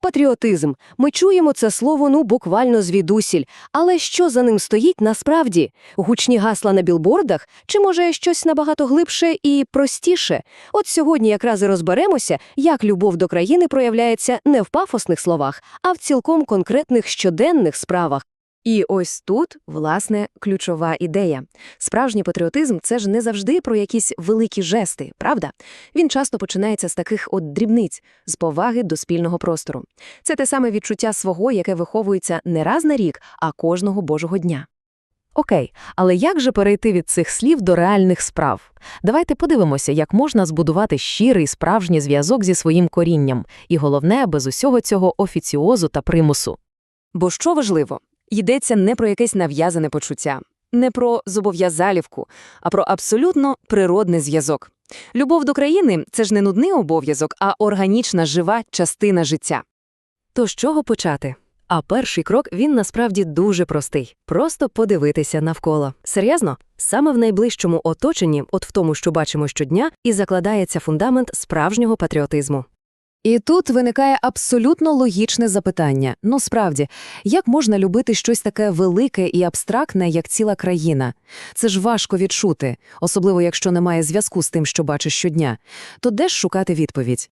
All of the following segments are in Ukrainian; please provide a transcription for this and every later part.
Патріотизм. Ми чуємо це слово ну буквально звідусіль. Але що за ним стоїть насправді? Гучні гасла на білбордах? Чи може щось набагато глибше і простіше? От сьогодні якраз і розберемося, як любов до країни проявляється не в пафосних словах, а в цілком конкретних щоденних справах. І ось тут, власне, ключова ідея. Справжній патріотизм – це ж не завжди про якісь великі жести, правда? Він часто починається з таких от дрібниць, з поваги до спільного простору. Це те саме відчуття свого, яке виховується не раз на рік, а кожного божого дня. Окей, але як же перейти від цих слів до реальних справ? Давайте подивимося, як можна збудувати щирий справжній зв'язок зі своїм корінням, і головне, без усього цього офіціозу та примусу. Бо що важливо? Йдеться не про якесь нав'язане почуття, не про зобов'язалівку, а про абсолютно природний зв'язок. Любов до країни – це ж не нудний обов'язок, а органічна жива частина життя. То з чого почати? А перший крок він насправді дуже простий. Просто подивитися навколо. Серйозно? Саме в найближчому оточенні, от в тому, що бачимо щодня, і закладається фундамент справжнього патріотизму. І тут виникає абсолютно логічне запитання. Ну, справді, як можна любити щось таке велике і абстрактне, як ціла країна? Це ж важко відчути, особливо якщо немає зв'язку з тим, що бачиш щодня. То де ж шукати відповідь?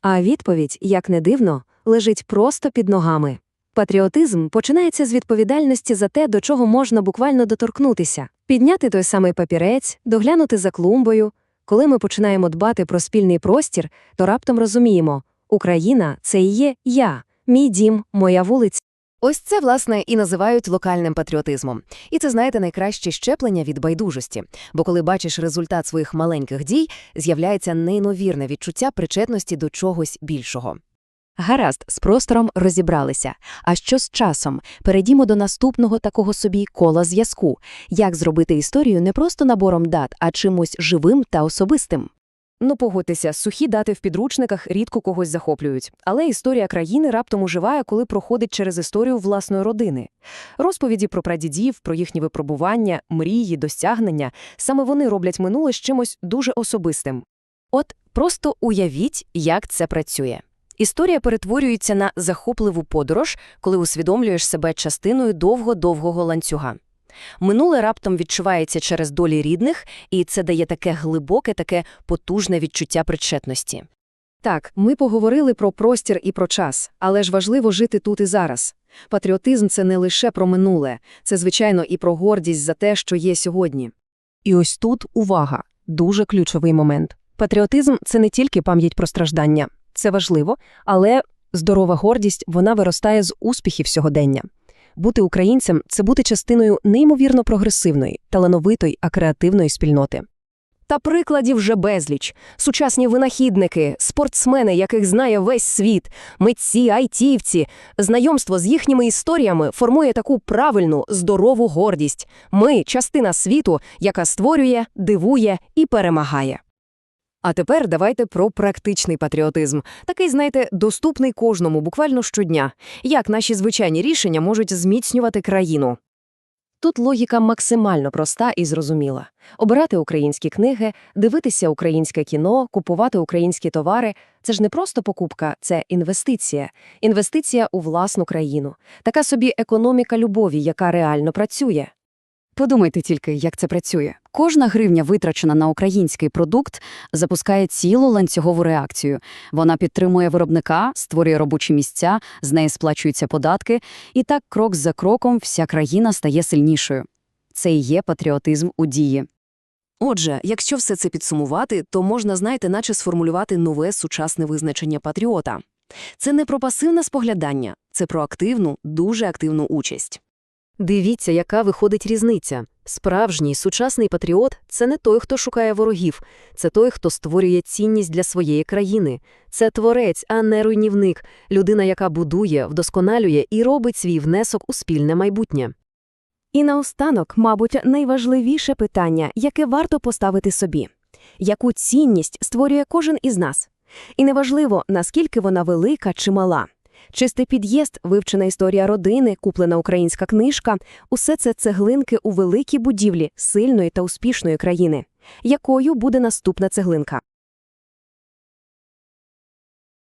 А відповідь, як не дивно, лежить просто під ногами. Патріотизм починається з відповідальності за те, до чого можна буквально доторкнутися, підняти той самий папірець, доглянути за клумбою. Коли ми починаємо дбати про спільний простір, то раптом розуміємо – Україна – це і є я, мій дім, моя вулиця. Ось це, власне, і називають локальним патріотизмом. І це, знаєте, найкраще щеплення від байдужості. Бо коли бачиш результат своїх маленьких дій, з'являється неймовірне відчуття причетності до чогось більшого. Гаразд, з простором розібралися. А що з часом? Перейдімо до наступного такого собі кола зв'язку. Як зробити історію не просто набором дат, а чимось живим та особистим? Ну, погодьтеся, сухі дати в підручниках рідко когось захоплюють. Але історія країни раптом уживає, коли проходить через історію власної родини. Розповіді про прадідів, про їхні випробування, мрії, досягнення – саме вони роблять минуле з чимось дуже особистим. От просто уявіть, як це працює. Історія перетворюється на захопливу подорож, коли усвідомлюєш себе частиною довго-довгого ланцюга. Минуле раптом відчувається через долі рідних, і це дає таке глибоке, таке потужне відчуття причетності. Так, ми поговорили про простір і про час, але ж важливо жити тут і зараз. Патріотизм – це не лише про минуле, це, звичайно, і про гордість за те, що є сьогодні. І ось тут увага, дуже ключовий момент. Патріотизм – це не тільки пам'ять про страждання. Це важливо, але здорова гордість вона виростає з успіхів сьогодення. Бути українцем це бути частиною неймовірно прогресивної, талановитої, а креативної спільноти. Та прикладів вже безліч. Сучасні винахідники, спортсмени, яких знає весь світ, митці, айтівці. Знайомство з їхніми історіями формує таку правильну, здорову гордість. Ми – частина світу, яка створює, дивує і перемагає. А тепер давайте про практичний патріотизм. Такий, знаєте, доступний кожному буквально щодня. Як наші звичайні рішення можуть зміцнювати країну? Тут логіка максимально проста і зрозуміла. Обирати українські книги, дивитися українське кіно, купувати українські товари – це ж не просто покупка, це інвестиція. Інвестиція у власну країну. Така собі економіка любові, яка реально працює. Подумайте тільки, як це працює. Кожна гривня, витрачена на український продукт, запускає цілу ланцюгову реакцію. Вона підтримує виробника, створює робочі місця, з неї сплачуються податки, і так крок за кроком вся країна стає сильнішою. Це і є патріотизм у дії. Отже, якщо все це підсумувати, то можна, знаєте, наче сформулювати нове сучасне визначення патріота. Це не про пасивне споглядання, це про активну, дуже активну участь. Дивіться, яка виходить різниця. Справжній сучасний патріот – це не той, хто шукає ворогів, це той, хто створює цінність для своєї країни. Це творець, а не руйнівник, людина, яка будує, вдосконалює і робить свій внесок у спільне майбутнє. І наостанок, мабуть, найважливіше питання, яке варто поставити собі. Яку цінність створює кожен із нас? І неважливо, наскільки вона велика чи мала. Чистий під'їзд, вивчена історія родини, куплена українська книжка – усе це цеглинки у великій будівлі сильної та успішної країни. Якою буде наступна цеглинка?